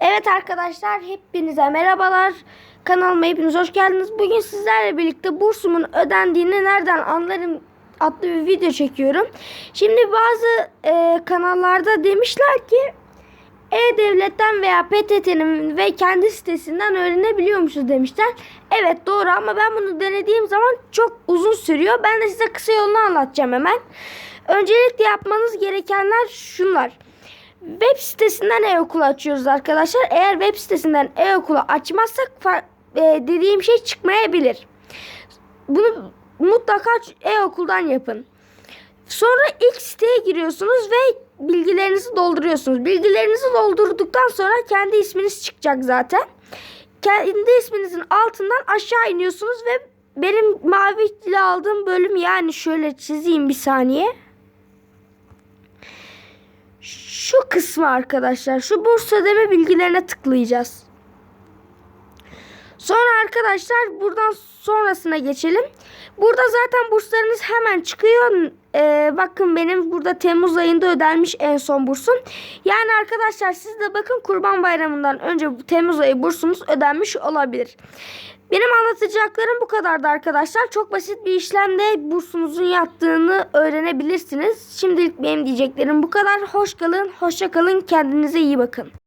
Evet arkadaşlar hepinize merhabalar. Kanalıma hepiniz hoş geldiniz. Bugün sizlerle birlikte bursumun ödendiğini nereden anlarım adlı bir video çekiyorum. Şimdi bazı e, kanallarda demişler ki E-Devlet'ten veya PTT'nin ve kendi sitesinden öğrenebiliyormuşuz demişler. Evet doğru ama ben bunu denediğim zaman çok uzun sürüyor. Ben de size kısa yolunu anlatacağım hemen. Öncelikle yapmanız gerekenler şunlar. Web sitesinden e-okul açıyoruz arkadaşlar. Eğer web sitesinden e-okulu açmazsak e, dediğim şey çıkmayabilir. Bunu mutlaka e-okuldan yapın. Sonra ilk siteye giriyorsunuz ve bilgilerinizi dolduruyorsunuz. Bilgilerinizi doldurduktan sonra kendi isminiz çıkacak zaten. Kendi isminizin altından aşağı iniyorsunuz ve benim mavi aldığım bölüm yani şöyle çizeyim bir saniye. Şu kısmı arkadaşlar şu burs ödeme bilgilerine tıklayacağız. Sonra arkadaşlar buradan sonrasına geçelim. Burada zaten burslarınız hemen çıkıyor. Ee, bakın benim burada Temmuz ayında ödenmiş en son bursum. Yani arkadaşlar siz de bakın Kurban Bayramı'ndan önce Temmuz ayı bursunuz ödenmiş olabilir. Benim anlatacaklarım bu kadardı arkadaşlar. Çok basit bir işlemde bursunuzun yattığını öğrenebilirsiniz. Şimdilik benim diyeceklerim bu kadar. Hoş kalın, hoşça kalın. Kendinize iyi bakın.